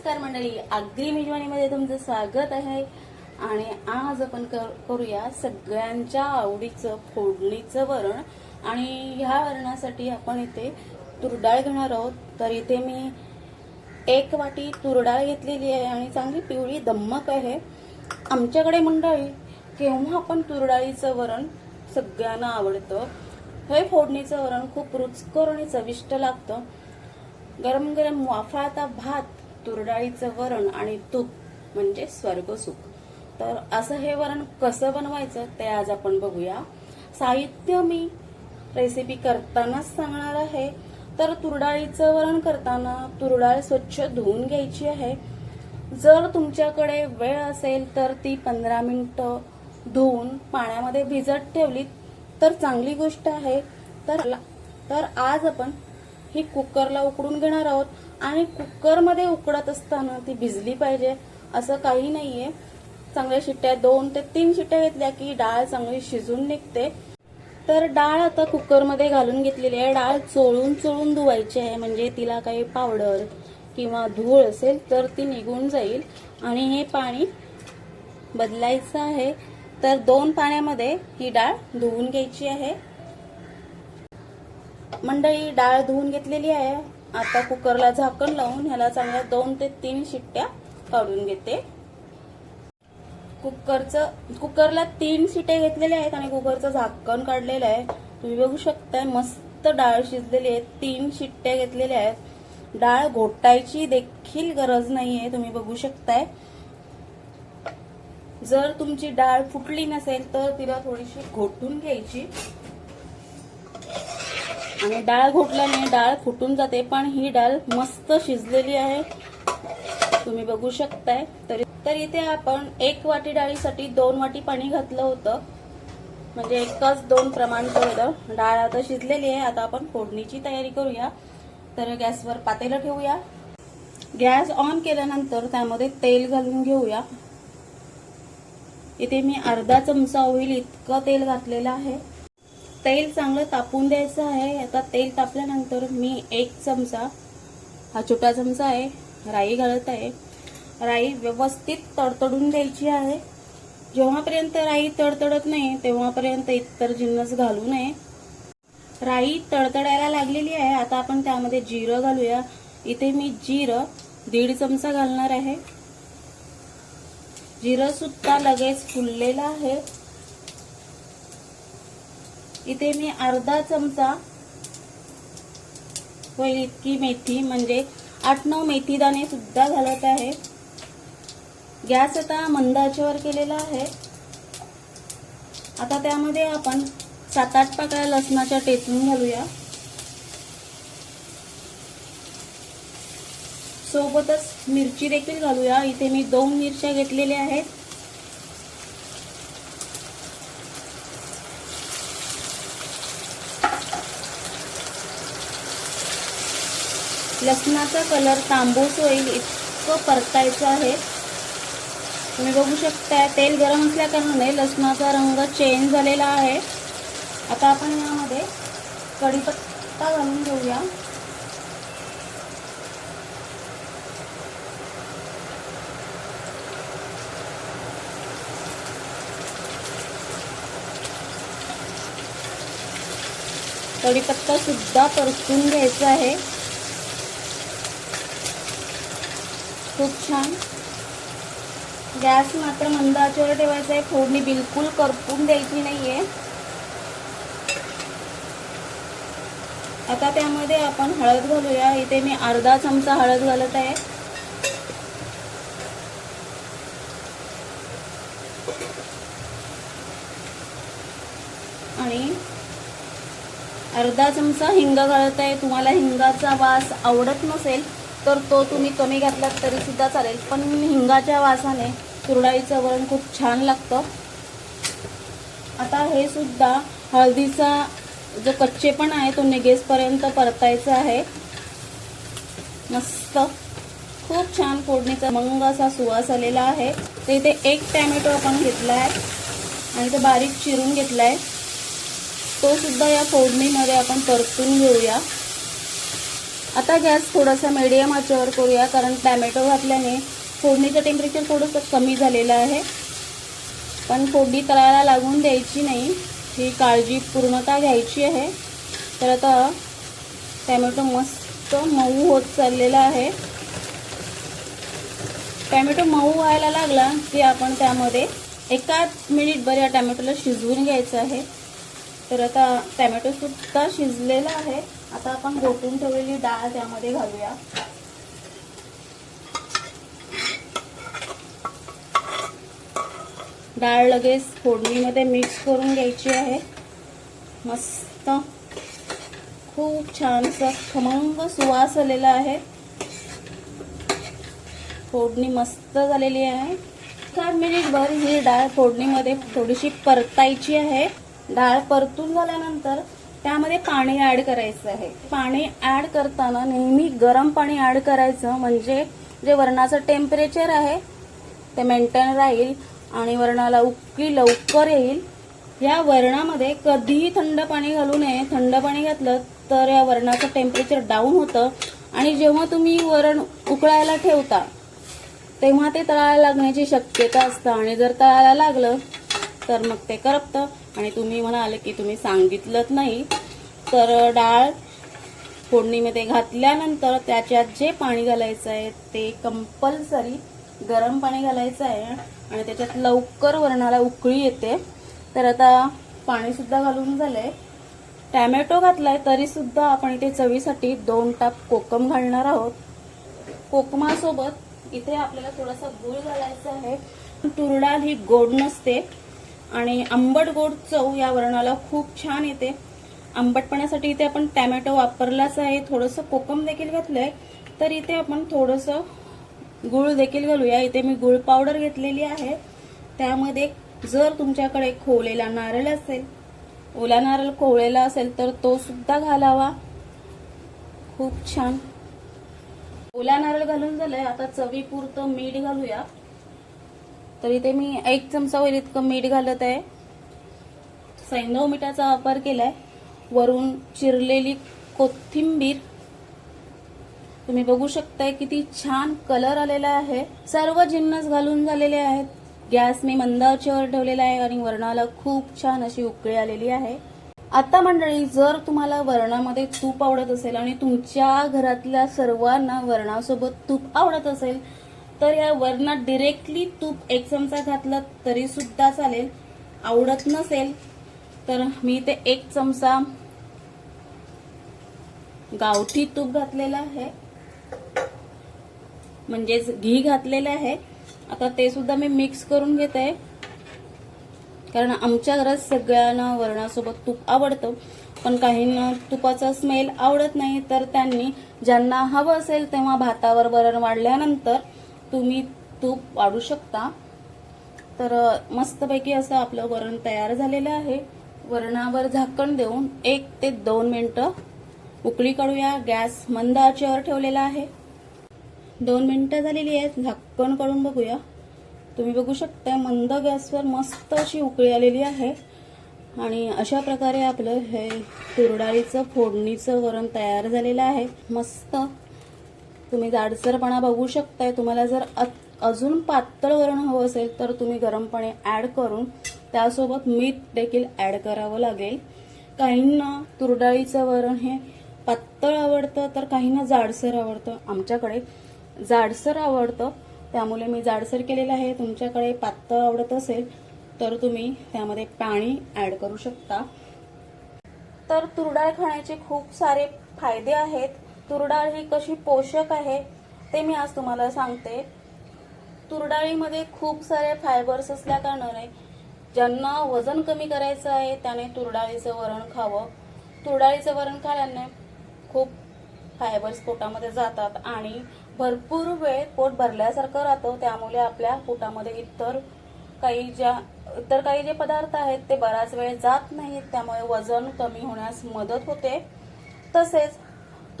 नमस्कार मंडळी आगरी मेजवानीमध्ये तुमचं स्वागत आहे. आणि आज आपण कर- करूया सगळ्यांच्या आवडीचं फोडणीचं वरण. आणि ह्या वरणासाठी आपण इथे तुरडाळ घेणार आहोत. तर इथे मी एक वाटी तुरडाळ घेतलेली आहे आणि चांगली पिवळी दम्मक आहे. आमच्याकडे मंडळी केव्हा पण तुरडाळीचं वरण सगळ्यांना आवडतं हे फोडणीचं वरण खूप रुचकर आणि चविष्ट लागतं. गरम गरम वाफाळता भात तुरडाळीचं वरण आणि तूप म्हणजे स्वर्गसुख. तर असं हे वरण कसं बनवायचं ते आज आपण बघूया. साहित्य मी रेसिपी करतानाच सांगणार आहे. तर तुरडाळीचं वरण करताना तुरडाळ स्वच्छ धुवून घ्यायची आहे. जर तुमच्याकडे वेळ असेल तर ती पंधरा मिनिटं धुवून पाण्यामध्ये भिजत ठेवली तर चांगली गोष्ट आहे. तर तर आज आपण ही कुकरला उकडून घेणार आहोत आणि कुकरमध्ये उकडत असताना ती भिजली पाहिजे असं काही नाहीये. चांगल्या शिट्ट्या दोन ते तीन शिट्ट्या घेतल्या की डाळ चांगली शिजून निघते. तर डाळ आता कुकरमध्ये घालून घेतलेली आहे. डाळ चोळून चोळून धुवायची आहे म्हणजे तिला काही पावडर किंवा धूळ असेल तर ती निघून जाईल. आणि हे पाणी बदलायचं आहे. तर दोन पाण्यामध्ये ही डाळ धुवून घ्यायची आहे. मंडळी डाळ धुवून घेतलेली आहे. आता कुकरला झाकण लावून ह्याला चांगल्या दोन ते तीन शिट्ट्या काढून घेते. कुकरचं कुकरला तीन शिट्या घेतलेल्या आहेत आणि कुकरचं झाकण काढलेलं आहे. तुम्ही बघू शकताय मस्त डाळ शिजलेली आहे. तीन शिट्ट्या घेतलेल्या आहेत. डाळ घोटायची देखील गरज नाहीये तुम्ही बघू शकताय. जर तुमची डाळ फुटली नसेल तर तिला थोडीशी घोटून घ्यायची. आणि डाळ घोटल्याने डाळ फुटून जाते पण ही डाळ मस्त शिजलेली आहे. तुम्ही बघू शकताय. तरी तर इथे आपण एक वाटी डाळीसाठी दोन वाटी पाणी घातलं होतं. म्हणजे एकच दोन प्रमाण होतं डाळ आता शिजलेली आहे. आता आपण फोडणीची तयारी करूया. तर गॅसवर पातेलं ठेवूया. गॅस ऑन केल्यानंतर त्यामध्ये तेल घालून घेऊया. इथे मी अर्धा चमचा होईल इतकं तेल घातलेलं आहे. तेल चांगलं तापून द्यायचं आहे. आता तेल तापल्यानंतर मी एक चमचा हा छोटा चमचा आहे राई घालत आहे. राई व्यवस्थित तडतडून द्यायची आहे. जेव्हापर्यंत राई तडतडत नाही तेव्हापर्यंत इतर जिन्नस घालू नये. राई तडतडायला लागलेली आहे. आता आपण त्यामध्ये जिरं घालूया. इथे मी जिरं दीड चमचा घालणार आहे. जिरं सुद्धा लगेच फुललेलं आहे. इथे मी अर्धा चमचा होईल इतकी मेथी म्हणजे आठ नऊ मेथी दाणे सुद्धा घालत आहे. गॅस आता मंदाच्यावर केलेला आहे. आता त्यामध्ये आपण सात आठ पाकळ्या लसणाच्या टेचून घालूया. सोबतच मिरची देखील घालूया. इथे मी दोन मिरच्या घेतलेल्या आहेत. लसणाचा कलर तांबूस होईल इतकं परतायचं आहे. तुम्ही बघू शकता तेल गरम असल्या कारणाने लसणाचा रंग चेंज झालेला आहे. आता आपण यामध्ये कढीपत्ता घालून घेऊया. कढीपत्ता सुद्धा परतून घ्यायचा आहे. खूप छान. गॅस मात्र मंद आचेवर ठेवायचा आहे. फोडणी बिलकुल करपून द्यायची नाहीये. आता त्यामध्ये आपण हळद घालूया. इथे मी अर्धा चमचा हळद घालत आहे. आणि अर्धा चमचा हिंग घालत आहे. तुम्हाला हिंगाचा वास आवडत नसेल तर तो तुम्ही कमी घातलात तरीसुद्धा चालेल. पण हिंगाच्या वासाने तुरडाईचं वरण खूप छान लागतं. आता हे सुद्धा हळदीचा जो कच्चेपण आहे तो निगेसपर्यंत परतायचा आहे. मस्त. खूप छान फोडणीचा मंग असा सुवास आलेला आहे. तर इथे एक टॅमॅटो आपण घेतला आहे आणि तो बारीक चिरून घेतला आहे तो सुद्धा या फोडणीमध्ये आपण परतून घेऊया. आता गॅस थोडासा मीडियम आचेवर करूया कारण टॅमॅटो घातल्याने फोडणीचं टेम्परेचर थोडंसं कमी झालेलं आहे. पण फोडणी तळायला लागून द्यायची नाही. ही काळजी पूर्णता घ्यायची आहे. तर आता टॅमॅटो मस्त मऊ होत चाललेला आहे. टॅमॅटो मऊ व्हायला लागला की आपण त्यामध्ये एका मिनिटभर या टॅमॅटोला शिजवून घ्यायचं आहे. तर आता टॅमॅटोसुद्धा शिजलेला आहे. आता आपण गोठून ठेवलेली डाळ त्यामध्ये घालूया. डाळ लगेच फोडणीमध्ये मिक्स करून घ्यायची आहे. मस्त खूप छानसा खमंग सुवास आलेला आहे. फोडणी मस्त झालेली आहे. चार मिनिटभर ही डाळ फोडणीमध्ये थोडीशी परतायची आहे. डाळ परतून झाल्यानंतर त्यामध्ये पाणी ऍड करायचं आहे. पाणी ऍड करताना नेहमी गरम पाणी ऍड करायचं म्हणजे जे वरणाचं टेम्परेचर आहे ते मेंटेन राहील आणि वरणाला उकळी लवकर येईल. या वरणामध्ये कधीही थंड पाणी घालू नये. थंड पाणी घातलं तर या वरणाचं टेम्परेचर डाऊन होतं आणि जेव्हा तुम्ही वरण उकळायला ठेवता तेव्हा ते तळायला लागण्याची शक्यता असतं. आणि जर तळायला लागलं तर मग ते करपतं. आणि तुम्ही म्हणाले की तुम्ही सांगितलं नाही. तर डाळ फोडणीमध्ये घातल्यानंतर त्याच्यात जे पाणी घालायचं आहे ते कंपल्सरी गरम पाणी घालायचं आहे आणि त्याच्यात लवकर वरणाला उकळी येते. तर आता पाणीसुद्धा घालून झालंय. टॅमॅटो घातलाय तरीसुद्धा आपण इथे चवीसाठी दोन टाप कोकम घालणार आहोत. कोकमासोबत इथे आपल्याला थोडासा गुळ घालायचा आहे. तुरडाळ ही गोड नसते. आणि आंबट गोड चव या वरणाला खूप छान येते. आंबटपणासाठी इथे आपण टॅमॅटो वापरलाच आहे. थोडंसं कोकम देखील घातलंय. तर इथे आपण थोडंसं गुळ देखील घालूया. इथे मी गुळ पावडर घेतलेली आहे. त्यामध्ये जर तुमच्याकडे खोवलेला नारळ असेल ओला नारळ खोवलेला असेल तर तो सुद्धा घालावा. खूप छान. ओला नारळ घालून झालंय. आता चवीपुरतं मीठ घालूया. तर इथे मी एक चमचा होईल इतकं मीठ घालत आहे. सैंधव मिठाचा वापर केलाय. वरून चिरलेली कोथिंबीर. तुम्ही बघू शकताय किती छान कलर आलेला आहे. सर्व जिन्नस घालून झालेले आहेत. गॅस मी मंदाचेवर ठेवलेला आहे आणि वरणाला खूप छान अशी उकळी आलेली आहे. आता मंडळी जर तुम्हाला वरणामध्ये तूप आवडत असेल आणि तुमच्या घरातल्या सर्वांना वरणासोबत तूप आवडत असेल तर या वरणात डिरेक्टली तूप एक चमचा घातला तरी सुद्धा चालेल. आवडत नसेल तर मी ते एक चमचा गावठी तूप घातलेलं आहे. म्हणजेच घी घातलेलं आहे. आता ते सुद्धा मी मिक्स करून घेत. आहे कारण आमच्या घरात सगळ्यांना वरणासोबत तूप आवडतं. पण काहींना तुपाचा स्मेल आवडत नाही. तर त्यांनी ज्यांना हवं असेल तेव्हा भातावर वरण वाढल्यानंतर तुम्ही तूप वाढू शकता. तर मस्तपैकी असं आपलं वरण तयार झालेलं आहे. वरणावर झाकण देऊन एक ते दोन मिनटं उकळी काढूया. गॅस मंद आचेवर ठेवलेला आहे. दोन मिनटं झालेली आहेत. झाकण काढून बघूया. तुम्ही बघू शकता मंद गॅसवर मस्त अशी उकळी आलेली आहे. आणि अशा प्रकारे आपलं हे तुरडाळीचं फोडणीचं वरण तयार झालेलं आहे. मस्त. तुम्ही जाडसरपणा बघू शकताय. तुम्हाला जर अजून पातळ वरण हवं असेल तर तुम्ही गरमपणे ॲड ऍड करून त्यासोबत मीठ देखील ऍड करावं लागेल. काहींना तुरडाळीचं वरण हे पातळ आवडतं तर काहींना जाडसर आवडतं. आमच्याकडे जाडसर आवडतं. त्यामुळे मी जाडसर केलेलं आहे. तुमच्याकडे पातळ आवडत असेल तर तुम्ही त्यामध्ये पाणी ऍड करू शकता. तर तुरडाळ खाण्याचे खूप सारे फायदे आहेत. तुरडाळ ही कशी पोषक आहे ते मी आज तुम्हाला सांगते. तुरडाळीमध्ये खूप सारे फायबर्स असल्या कारणाने ज्यांना वजन कमी करायचं आहे त्याने तुरडाळीचं वरण खावं. तुरडाळीचं वरण खाल्याने खूप फायबर्स पोटामध्ये जातात आणि भरपूर वेळ पोट भरल्यासारखं राहतं. त्यामुळे आपल्या पोटामध्ये इतर काही ज्या इतर काही जे पदार्थ आहेत ते बराच वेळ जात नाहीत. त्यामुळे वजन कमी होण्यास मदत होते. तसेच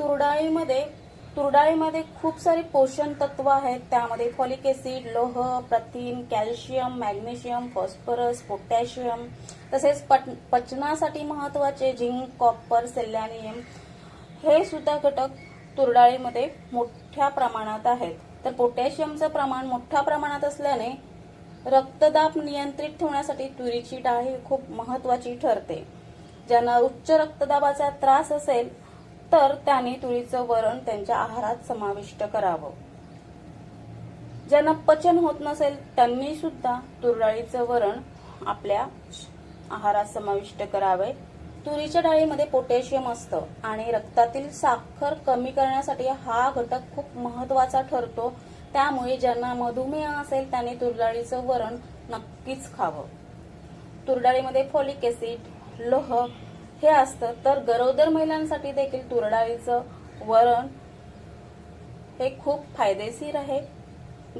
तुरडाळीमध्ये तुरडाळीमध्ये खूप सारी पोषण तत्व आहेत. त्यामध्ये फॉलिक ऍसिड लोह प्रथिन कॅल्शियम मॅग्नेशियम फॉस्फरस पोटॅशियम तसेच पट पचनासाठी महत्त्वाचे झिंक कॉपर सेलॅनियम हे सुद्धा घटक तुरडाळीमध्ये मोठ्या प्रमाणात आहेत. तर पोटॅशियमचं प्रमाण मोठ्या प्रमाणात असल्याने रक्तदाब नियंत्रित ठेवण्यासाठी तुरीची डाळ ही खूप महत्वाची ठरते. ज्यांना उच्च रक्तदाबाचा त्रास असेल तर त्यांनी तुरीचं वरण त्यांच्या आहारात समाविष्ट करावं. ज्यांना पचन होत नसेल त्यांनी सुद्धा तुरडाळीचं वरण आपल्या आहारात समाविष्ट करावे. तुरीच्या डाळीमध्ये पोटॅशियम असतं आणि रक्तातील साखर कमी करण्यासाठी हा घटक खूप महत्त्वाचा ठरतो. त्यामुळे ज्यांना मधुमेह असेल त्यांनी तुरडाळीचं वरण नक्कीच खावं. तुरडाळीमध्ये फॉलिक ऍसिड लोह हे असतं. तर गरोदर महिलांसाठी देखील तुरडाळीचं वरण हे खूप फायदेशीर आहे.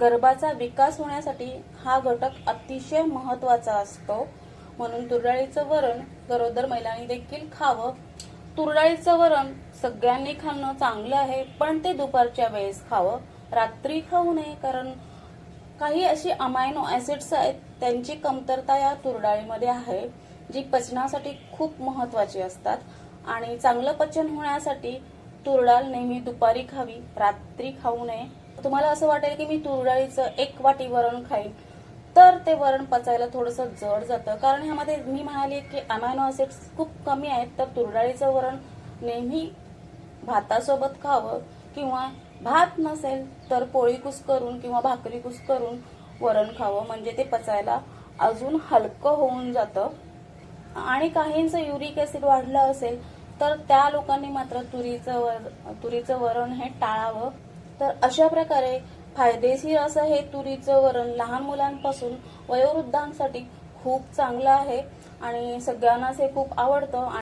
गर्भाचा विकास होण्यासाठी हा घटक अतिशय महत्त्वाचा असतो. म्हणून तुरडाळीचं वरण गरोदर महिलांनी देखील खावं. तुरडाळीचं वरण सगळ्यांनी खाणं चांगलं आहे पण ते दुपारच्या वेळेस खावं. रात्री खाऊ नये कारण काही अशी अमायनो ऍसिड्स आहेत त्यांची कमतरता या तुरडाळीमध्ये आहे. जी पचनासाठी खूप महत्वाची असतात. आणि चांगलं पचन होण्यासाठी तुरडाळ नेहमी दुपारी खावी रात्री खाऊ नये. तुम्हाला असं वाटेल की मी तुरडाळीचं एक वाटी वरण खाईन तर ते वरण पचायला थोडंसं जड जातं. कारण ह्यामध्ये मी म्हणाली की अमायनो ऍसिड्स खूप कमी आहेत तर तुरडाळीचं वरण नेहमी भातासोबत खावं किंवा भात नसेल तर पोळी कुस करून किंवा भाकरी कुस करून वरण खावं. म्हणजे ते पचायला अजून हलकं होऊन जातं. आणि काहींचं युरिक ऍसिड वाढलं असेल तर त्या लोकांनी मात्र तुरीचं वर तुरीचं वरण हे टाळावं. तर अशा प्रकारे फायदेशीर असं हे तुरीचं वरण लहान मुलांपासून वयोवृद्धांसाठी खूप चांगलं आहे आणि सगळ्यांनाच हे खूप आवडतं.